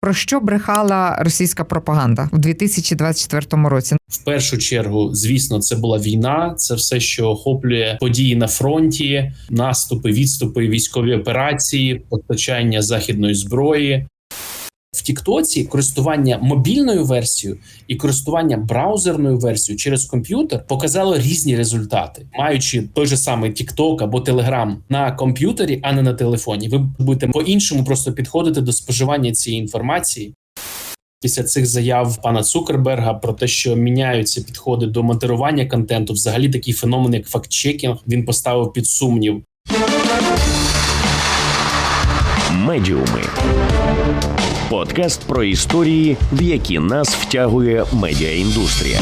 Про що брехала російська пропаганда в 2024 році? В першу чергу, звісно, це була війна. Це все, що охоплює події на фронті, наступи, відступи, військові операції, постачання західної зброї. В Тіктоці користування мобільною версією і користування браузерною версією через комп'ютер показало різні результати, маючи той же самий TikTok або Telegram на комп'ютері, а не на телефоні. Ви будете по-іншому просто підходити до споживання цієї інформації. Після цих заяв пана Цукерберга про те, що міняються підходи до модерування контенту, взагалі такий феномен, як фактчекінг, він поставив під сумнів. Медіуми. Подкаст про історії, в які нас втягує медіаіндустрія.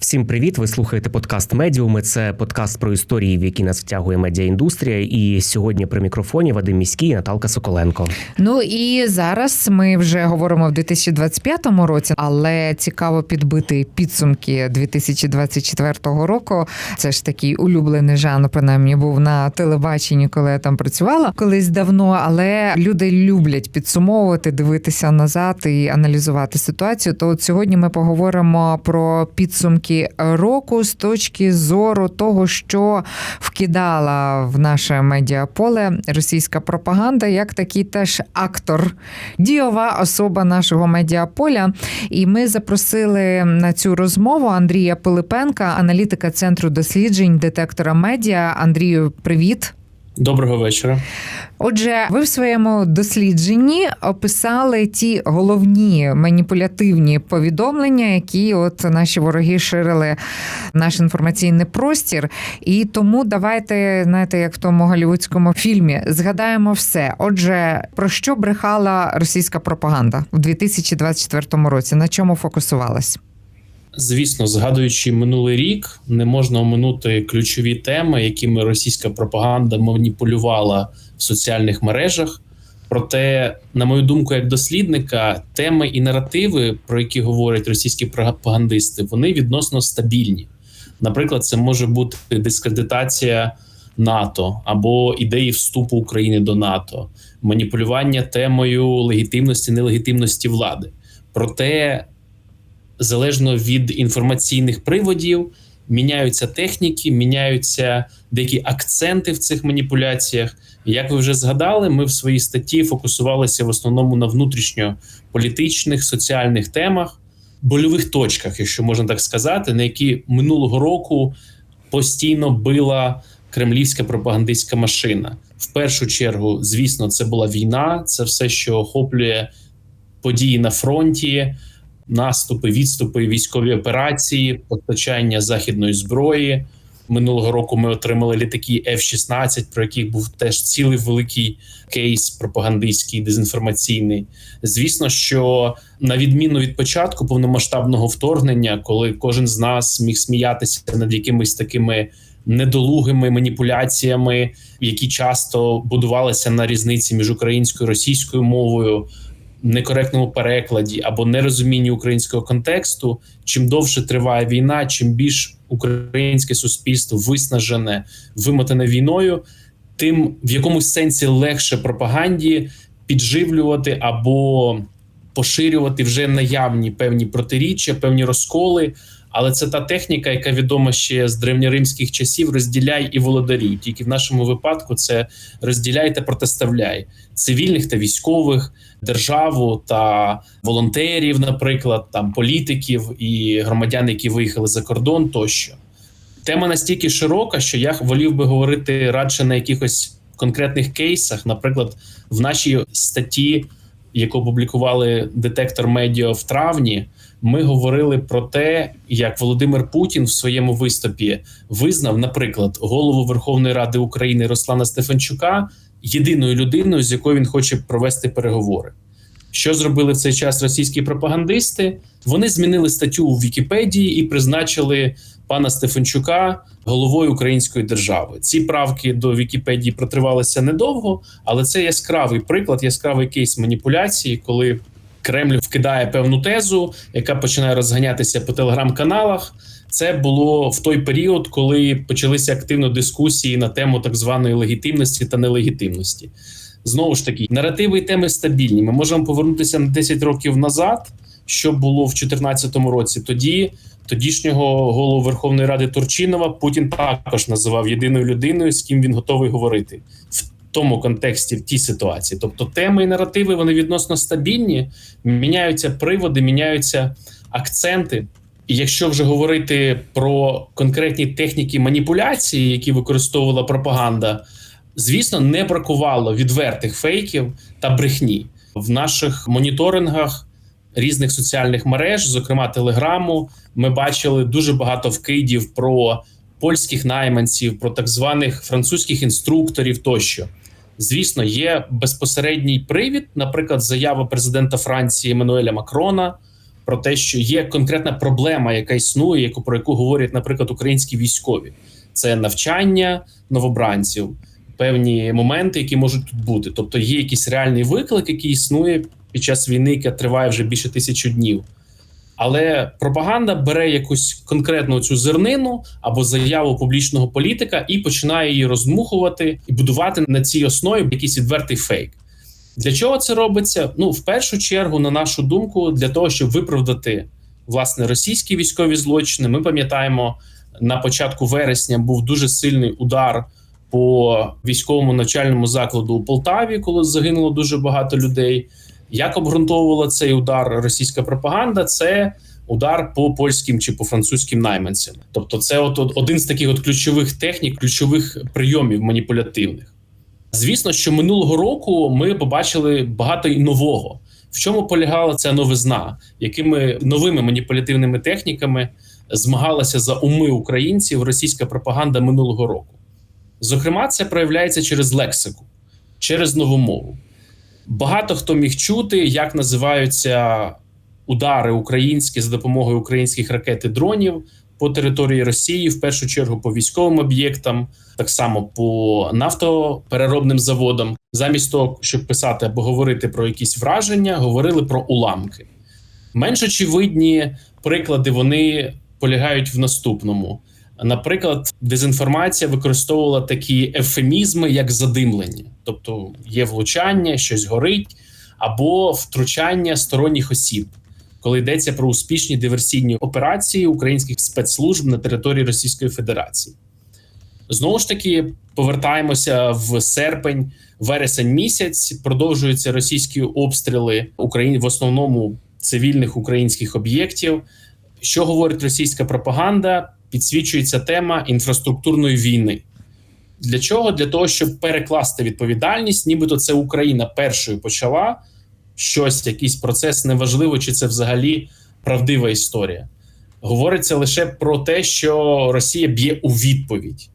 Всім привіт! Ви слухаєте подкаст Медіуми. Це подкаст про історії, в які нас втягує медіаіндустрія. І сьогодні при мікрофоні Вадим Міський і Наталка Соколенко. Ну і зараз ми вже говоримо в 2025 році, але цікаво підбити підсумки 2024 року. Це ж такий улюблений жанр, принаймні був на телебаченні, коли я там працювала колись давно. Але люди люблять підсумовувати, дивитися назад і аналізувати ситуацію. То от сьогодні ми поговоримо про підсумки року з точки зору того, що вкидала в наше медіаполе російська пропаганда, як такий теж актор, дієва особа нашого медіаполя. І ми запросили на цю розмову Андрія Пилипенка, аналітика центру досліджень детектора медіа. Андрію, привіт. Доброго вечора. Отже, ви в своєму дослідженні описали ті головні маніпулятивні повідомлення, які от наші вороги ширили наш інформаційний простір. І тому давайте, знаєте, як в тому голівудському фільмі, згадаємо все. Отже, про що брехала російська пропаганда в 2024 році? На чому фокусувалась? Звісно, згадуючи минулий рік, не можна оминути ключові теми, якими російська пропаганда маніпулювала в соціальних мережах. Проте, на мою думку, як дослідника, теми і наративи, про які говорять російські пропагандисти, вони відносно стабільні. Наприклад, це може бути дискредитація НАТО або ідеї вступу України до НАТО, маніпулювання темою легітимності, нелегітимності влади. Проте залежно від інформаційних приводів, міняються техніки, міняються деякі акценти в цих маніпуляціях. Як ви вже згадали, ми в своїй статті фокусувалися в основному на внутрішньополітичних соціальних темах, больових точках, якщо можна так сказати, на які минулого року постійно била кремлівська пропагандистська машина. В першу чергу, звісно, це була війна, це все, що охоплює події на фронті наступи, відступи, військові операції, постачання західної зброї. Минулого року ми отримали літаки F-16, про яких був теж цілий великий кейс пропагандистський, дезінформаційний. Звісно, що на відміну від початку повномасштабного вторгнення, коли кожен з нас міг сміятися над якимись такими недолугими маніпуляціями, які часто будувалися на різниці між українською і російською мовою некоректному перекладі або нерозумінні українського контексту. Чим довше триває війна, чим більш українське суспільство виснажене, вимотане війною, тим в якомусь сенсі легше пропаганді підживлювати або поширювати вже наявні певні протиріччя, певні розколи. Але це та техніка, яка відома ще з древньоримських часів: розділяй і володарюй. Тільки в нашому випадку це розділяй та протиставляй цивільних та військових, державу та волонтерів, наприклад, там політиків і громадян, які виїхали за кордон, тощо тема настільки широка, що я волів би говорити радше на якихось конкретних кейсах, наприклад, в нашій статті, яку опублікували детектор медіа в травні ми говорили про те, як Володимир Путін в своєму виступі визнав, наприклад, голову Верховної Ради України Руслана Стефанчука єдиною людиною, з якою він хоче провести переговори. Що зробили в цей час російські пропагандисти? Вони змінили статтю у Вікіпедії і призначили пана Стефанчука головою української держави. Ці правки до Вікіпедії протривалися недовго, але це яскравий приклад, яскравий кейс маніпуляції, коли Кремль вкидає певну тезу, яка починає розганятися по телеграм-каналах. Це було в той період, коли почалися активно дискусії на тему так званої легітимності та нелегітимності. Знову ж таки, наративи і теми стабільні. Ми можемо повернутися на 10 років назад, що було в 2014 році. Тоді тодішнього голову Верховної Ради Турчинова Путін також називав єдиною людиною, з ким він готовий говорити тому контексті, в тій ситуації. Тобто теми і наративи вони відносно стабільні, міняються приводи, міняються акценти. І якщо вже говорити про конкретні техніки маніпуляції, які використовувала пропаганда, звісно, не бракувало відвертих фейків та брехні в наших моніторингах різних соціальних мереж, зокрема Телеграму. Ми бачили дуже багато вкидів про польських найманців, про так званих французьких інструкторів тощо. Звісно, є безпосередній привід, наприклад, заява президента Франції Еммануеля Макрона про те, що є конкретна проблема, яка існує, яку про яку говорять, наприклад, українські військові. Це навчання новобранців, певні моменти, які можуть тут бути. Тобто є якийсь реальний виклик, який існує під час війни, яка триває вже більше тисячі днів. Але пропаганда бере якусь конкретну цю зернину або заяву публічного політика і починає її роздмухувати і будувати на цій основі якийсь відвертий фейк. Для чого це робиться? Ну, в першу чергу, на нашу думку, для того, щоб виправдати власне російські військові злочини. Ми пам'ятаємо, на початку вересня був дуже сильний удар по військовому навчальному закладу у Полтаві, коли загинуло дуже багато людей. Як обґрунтовувала цей удар російська пропаганда? Це удар по польським чи по французьким найманцям. Тобто, це от, один з таких от ключових технік, ключових прийомів маніпулятивних. Звісно, що минулого року ми побачили багато і нового. В чому полягала ця новизна, якими новими маніпулятивними техніками змагалася за уми українців російська пропаганда минулого року? Зокрема, це проявляється через лексику, через нову мову. Багато хто міг чути, як називаються удари українські за допомогою українських ракет і дронів по території Росії, в першу чергу по військовим об'єктам, так само по нафтопереробним заводам. Замість того, щоб писати або говорити про якісь враження, говорили про уламки. Менш очевидні приклади вони полягають в наступному. Наприклад, дезінформація використовувала такі ефемізми, як задимлення, тобто є влучання, щось горить, або втручання сторонніх осіб, коли йдеться про успішні диверсійні операції українських спецслужб на території Російської Федерації. Знову ж таки, повертаємося в серпень, вересень місяць. Продовжуються російські обстріли України в основному цивільних українських об'єктів. Що говорить російська пропаганда? Підсвічується тема інфраструктурної війни. Для чого? Для того, щоб перекласти відповідальність, нібито це Україна першою почала щось, якийсь процес, неважливо, чи це взагалі правдива історія. Говориться лише про те, що Росія б'є у відповідь.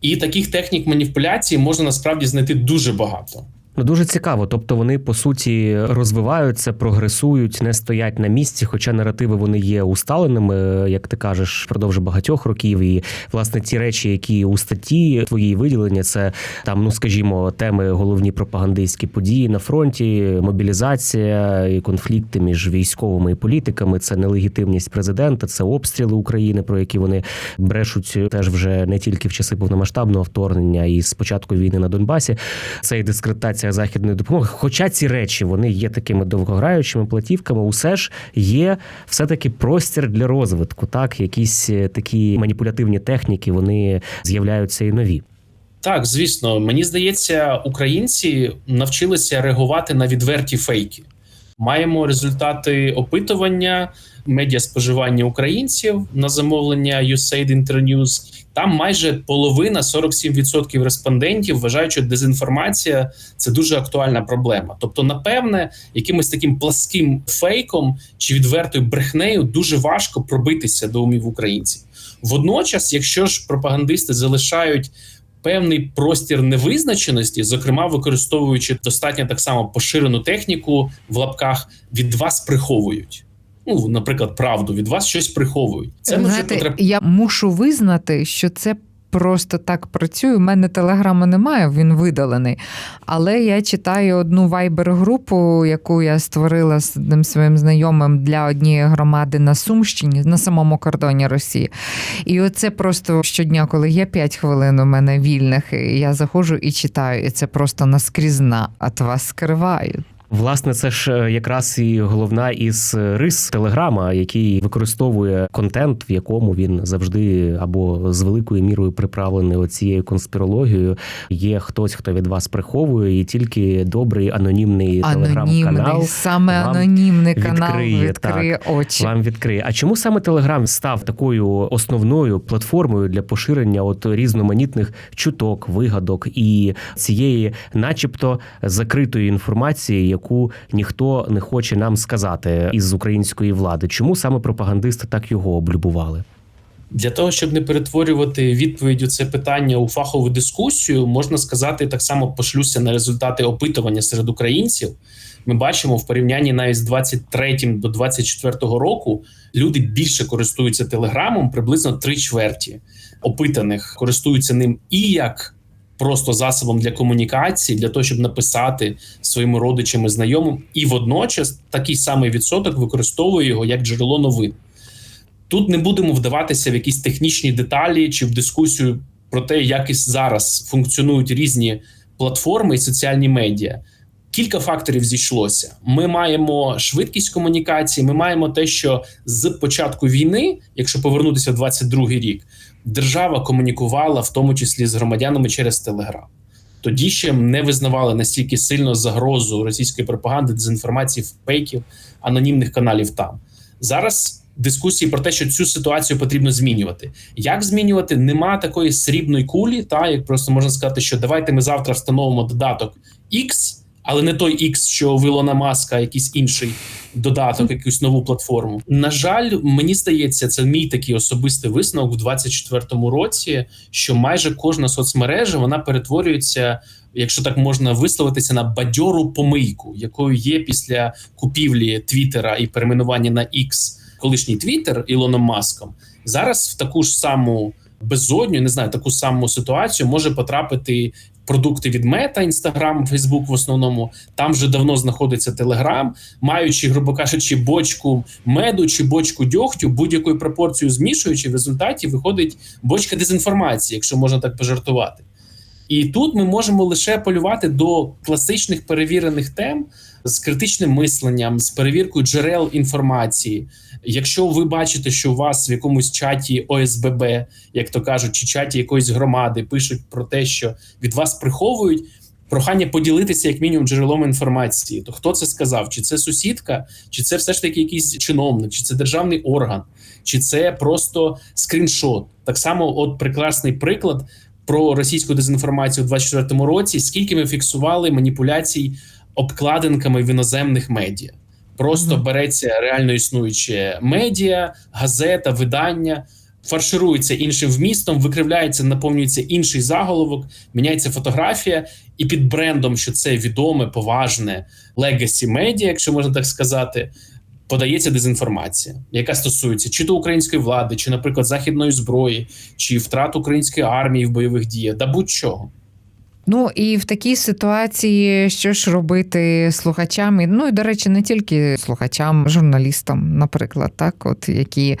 І таких технік маніпуляції можна насправді знайти дуже багато. Ну дуже цікаво. Тобто вони по суті розвиваються, прогресують, не стоять на місці, хоча наративи вони є усталеними, як ти кажеш, впродовж багатьох років. І власне ті речі, які у статті твоїй виділення, це там, ну скажімо, теми головні пропагандистські події на фронті, мобілізація і конфлікти між військовими і політиками. Це нелегітимність президента, це обстріли України, про які вони брешуть теж вже не тільки в часи повномасштабного вторгнення і з початку війни на Донбасі. Це і дискредитація західної допомоги. Хоча ці речі вони є такими довгограючими платівками, усе ж є все-таки простір для розвитку. Так, якісь е, такі маніпулятивні техніки вони з'являються і нові. Так, звісно, мені здається, українці навчилися реагувати на відверті фейки. Маємо результати опитування медіа споживання українців на замовлення USAID Internews. Там майже половина 47% респондентів вважають, що дезінформація це дуже актуальна проблема. Тобто, напевне, якимось таким пласким фейком чи відвертою брехнею дуже важко пробитися до умів українців. Водночас, якщо ж пропагандисти залишають певний простір невизначеності, зокрема використовуючи достатньо так само поширену техніку в лапках, від вас приховують. Ну, наприклад, правду від вас щось приховують. Це може Знаєте, потрап... я мушу визнати, що це просто так працюю. У мене телеграму немає, він видалений. Але я читаю одну вайбер-групу, яку я створила з одним своїм знайомим для однієї громади на Сумщині, на самому кордоні Росії. І оце просто щодня, коли є 5 хвилин у мене вільних, я заходжу і читаю, і це просто наскрізна, от вас скривають. Власне, це ж е, якраз і головна із рис Телеграма, який використовує контент, в якому він завжди або з великою мірою приправлений оцією конспірологією. Є хтось, хто від вас приховує, і тільки добрий анонімний телеграм-канал саме вам анонімний канал відкриє, відкриє очі. вам відкриє. А чому саме Телеграм став такою основною платформою для поширення от різноманітних чуток, вигадок і цієї, начебто, закритої інформації, яку ніхто не хоче нам сказати із української влади? Чому саме пропагандисти так його облюбували? Для того, щоб не перетворювати відповідь у це питання у фахову дискусію, можна сказати, так само пошлюся на результати опитування серед українців. Ми бачимо в порівнянні навіть з 23 до 24 року люди більше користуються телеграмом, приблизно три чверті опитаних користуються ним і як просто засобом для комунікації, для того, щоб написати своїм родичам і знайомим, і водночас такий самий відсоток використовує його як джерело новин. Тут не будемо вдаватися в якісь технічні деталі чи в дискусію про те, як і зараз функціонують різні платформи і соціальні медіа. Кілька факторів зійшлося. Ми маємо швидкість комунікації. Ми маємо те, що з початку війни, якщо повернутися в 22-й рік, держава комунікувала в тому числі з громадянами через Телеграм. Тоді ще не визнавали настільки сильно загрозу російської пропаганди, дезінформації, фейків, анонімних каналів там. Зараз дискусії про те, що цю ситуацію потрібно змінювати. Як змінювати? Нема такої срібної кулі, та як просто можна сказати, що давайте ми завтра встановимо додаток X, але не той X, що в Ілона Маска, якийсь інший додаток, якусь нову платформу. На жаль, мені здається, це мій такий особистий висновок в 24-му році, що майже кожна соцмережа вона перетворюється. Якщо так можна висловитися на бадьору помийку, якою є після купівлі Твіттера і перейменування на X колишній Твіттер Ілоном Маском, зараз в таку ж саму безодню, не знаю, таку саму ситуацію може потрапити продукти від Мета, Інстаграм, Фейсбук в основному. Там вже давно знаходиться Телеграм, маючи, грубо кажучи, бочку меду чи бочку дьогтю, будь-якою пропорцією змішуючи, в результаті виходить бочка дезінформації, якщо можна так пожартувати. І тут ми можемо лише полювати до класичних перевірених тем з критичним мисленням, з перевіркою джерел інформації. Якщо ви бачите, що у вас в якомусь чаті ОСББ, як то кажуть, чи чаті якоїсь громади пишуть про те, що від вас приховують. Прохання поділитися як мінімум джерелом інформації. То хто це сказав? Чи це сусідка, чи це все ж таки якийсь чиновник, чи це державний орган, чи це просто скріншот? Так само, от прекрасний приклад про російську дезінформацію у 24-му році. Скільки ми фіксували маніпуляцій обкладинками в іноземних медіа? Просто береться реально існуюче медіа, газета, видання. Фарширується іншим вмістом, викривляється, наповнюється інший заголовок, міняється фотографія, і під брендом, що це відоме, поважне легасі медіа, якщо можна так сказати, подається дезінформація, яка стосується чи то української влади, чи, наприклад, західної зброї, чи втрат української армії в бойових діях, да будь-чого. Ну і в такій ситуації що ж робити слухачам? Ну і до речі, не тільки слухачам, журналістам, наприклад, так, от які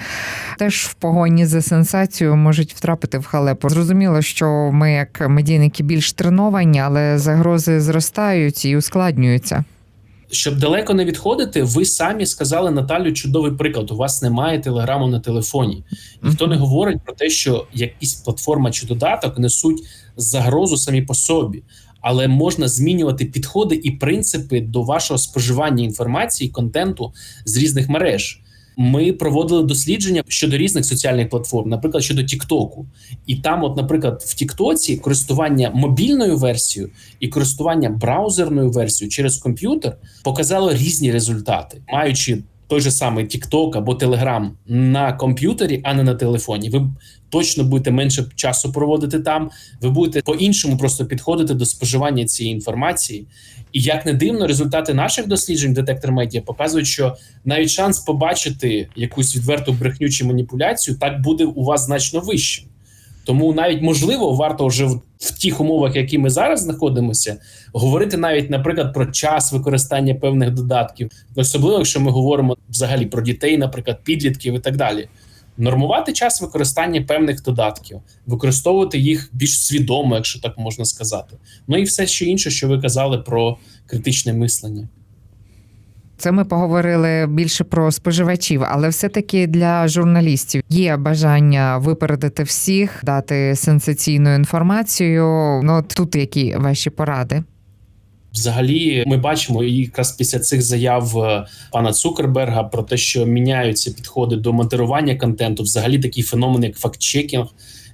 теж в погоні за сенсацією можуть втрапити в халепу. Зрозуміло, що ми, як медійники, більш треновані, але загрози зростають і ускладнюються. Щоб далеко не відходити, ви самі сказали Наталю чудовий приклад. У вас немає телеграму на телефоні. Ніхто не говорить про те, що якісь платформа чи додаток несуть загрозу самі по собі, але можна змінювати підходи і принципи до вашого споживання інформації, контенту з різних мереж. Ми проводили дослідження щодо різних соціальних платформ, наприклад, щодо Тіктоку. І там, от, наприклад, в Тіктоці користування мобільною версією і користування браузерною версією через комп'ютер показало різні результати, маючи той же самий TikTok або Telegram на комп'ютері, а не на телефоні. Ви точно будете менше часу проводити там. Ви будете по-іншому просто підходити до споживання цієї інформації. І як не дивно, результати наших досліджень детектор медіа показують, що навіть шанс побачити якусь відверту брехню чи маніпуляцію так буде у вас значно вищим. Тому навіть можливо варто вже в, в тих умовах, які ми зараз знаходимося, говорити навіть, наприклад, про час використання певних додатків, особливо якщо ми говоримо взагалі про дітей, наприклад, підлітків і так далі. Нормувати час використання певних додатків, використовувати їх більш свідомо, якщо так можна сказати. Ну і все ще інше, що ви казали про критичне мислення. Це ми поговорили більше про споживачів, але все-таки для журналістів є бажання випередити всіх, дати сенсаційну інформацію. Ну тут які ваші поради? Взагалі, ми бачимо якраз після цих заяв е, пана Цукерберга про те, що міняються підходи до модерування контенту. Взагалі, такий феномен, як фактчекінг,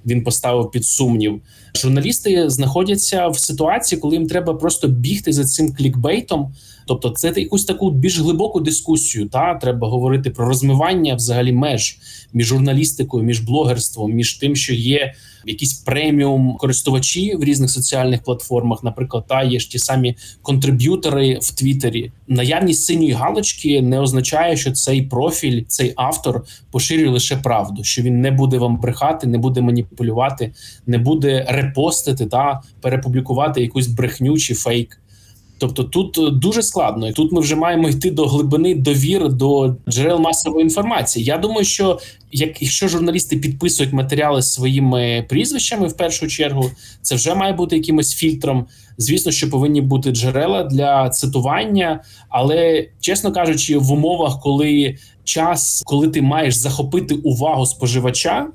він поставив під сумнів. Журналісти знаходяться в ситуації, коли їм треба просто бігти за цим клікбейтом. Тобто, це якусь таку більш глибоку дискусію. Та треба говорити про розмивання взагалі меж між журналістикою, між блогерством, між тим, що є якісь преміум користувачі в різних соціальних платформах. Наприклад, та є ж ті самі контриб'ютори в Твіттері. Наявність синьої галочки не означає, що цей профіль, цей автор поширює лише правду, що він не буде вам брехати, не буде маніпулювати, не буде репостити та перепублікувати якусь брехню чи фейк. Тобто тут е, дуже складно, і тут ми вже маємо йти до глибини довіри до джерел масової інформації. Я думаю, що як якщо журналісти підписують матеріали своїми прізвищами, в першу чергу, це вже має бути якимось фільтром. Звісно, що повинні бути джерела для цитування, але чесно кажучи, в умовах, коли час, коли ти маєш захопити увагу споживача.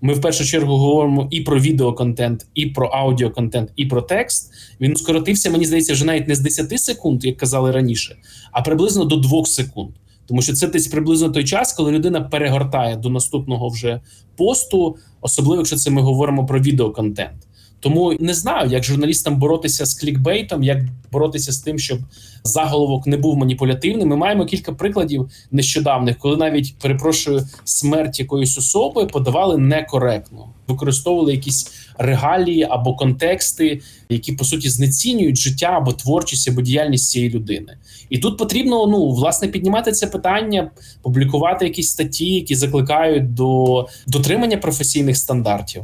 Ми в першу чергу говоримо і про відеоконтент, і про аудіоконтент, і про текст. Він скоротився, мені здається, вже навіть не з 10 секунд, як казали раніше, а приблизно до 2 секунд. Тому що це десь приблизно той час, коли людина перегортає до наступного вже посту, особливо якщо це ми говоримо про відеоконтент. Тому не знаю, як журналістам боротися з клікбейтом, як боротися з тим, щоб заголовок не був маніпулятивним. Ми маємо кілька прикладів нещодавних, коли навіть перепрошую смерть якоїсь особи подавали некоректно, використовували якісь регалії або контексти, які по суті знецінюють життя або творчість або діяльність цієї людини. І тут потрібно ну власне піднімати це питання, публікувати якісь статті, які закликають до дотримання професійних стандартів.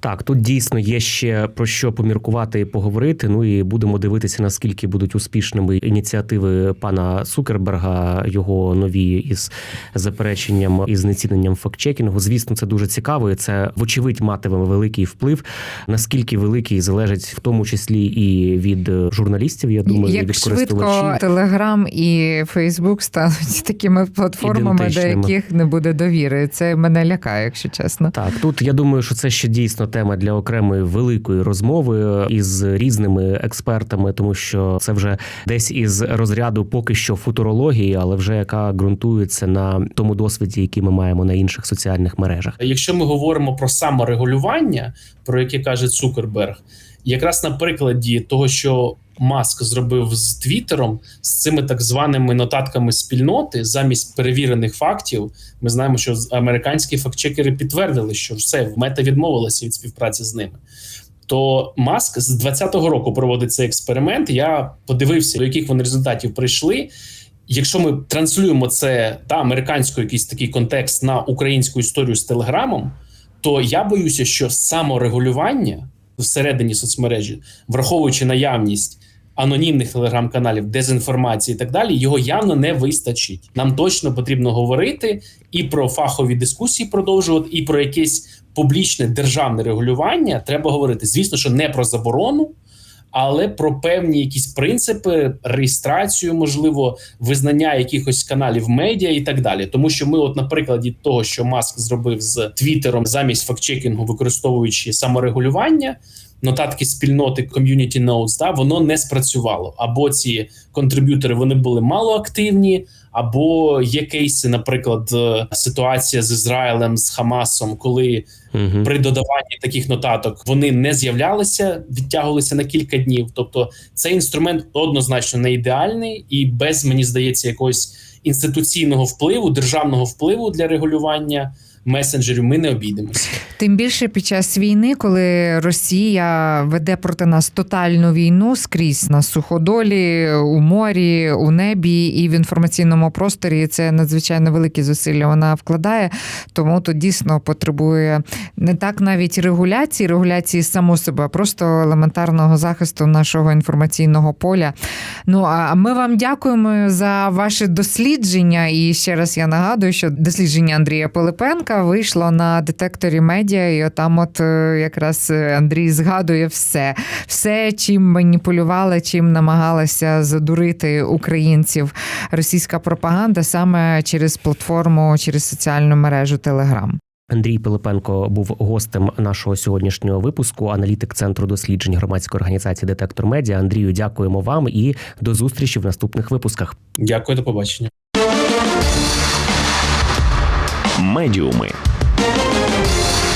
Так, тут дійсно є ще про що поміркувати і поговорити. Ну і будемо дивитися, наскільки будуть успішними ініціативи пана Цукерберга, його нові із запереченням і знеціненням фактчекінгу. Звісно, це дуже цікаво. і Це вочевидь матиме великий вплив. Наскільки великий залежить в тому числі і від журналістів. Я думаю, і від швидко. Телеграм і Фейсбук стануть такими платформами, до яких не буде довіри. Це мене лякає, якщо чесно. Так, тут я думаю, що це ще дійсно тема для окремої великої розмови із різними експертами, тому що це вже десь із розряду поки що футурології, але вже яка ґрунтується на тому досвіді, який ми маємо на інших соціальних мережах. Якщо ми говоримо про саморегулювання, про яке каже Цукерберг, якраз на прикладі того, що Маск зробив з Твіттером, з цими так званими нотатками спільноти, замість перевірених фактів, ми знаємо, що американські фактчекери підтвердили, що все в мета відмовилася від співпраці з ними. То Маск з 20-го року проводить цей експеримент. Я подивився, до яких вони результатів прийшли. Якщо ми транслюємо це та американський якийсь такий контекст на українську історію з телеграмом, то я боюся, що саморегулювання всередині соцмережі, враховуючи наявність анонімних телеграм-каналів, дезінформації і так далі, його явно не вистачить. Нам точно потрібно говорити і про фахові дискусії продовжувати, і про якесь публічне державне регулювання. Треба говорити, звісно, що не про заборону. Але про певні якісь принципи, реєстрацію, можливо, визнання якихось каналів медіа і так далі. Тому що ми, от на прикладі того, що Маск зробив з Твіттером замість фактчекінгу, використовуючи саморегулювання, нотатки спільноти Community Notes, да, воно не спрацювало. Або ці контриб'ютори вони були малоактивні, або є кейси, наприклад, е, ситуація з Ізраїлем, з Хамасом, коли Угу. при додаванні таких нотаток вони не з'являлися, відтягувалися на кілька днів. Тобто, цей інструмент однозначно не ідеальний і без мені здається якогось інституційного впливу, державного впливу для регулювання месенджерів ми не обійдемося. Тим більше під час війни, коли Росія веде проти нас тотальну війну скрізь на суходолі, у морі, у небі і в інформаційному просторі, це надзвичайно великі зусилля вона вкладає. Тому тут дійсно потребує не так навіть регуляції, регуляції само себе, а просто елементарного захисту нашого інформаційного поля. Ну а ми вам дякуємо за ваше дослідження. І ще раз я нагадую, що дослідження Андрія Пилипенка вийшло на детекторі медіа, і там, от е, якраз е, Андрій згадує все, все, чим маніпулювала, чим намагалася задурити українців російська пропаганда саме через платформу, через соціальну мережу Телеграм. Андрій Пилипенко був гостем нашого сьогоднішнього випуску, аналітик центру досліджень громадської організації Детектор Медіа. Андрію, дякуємо вам і до зустрічі в наступних випусках. Дякую, до побачення. Медіуми.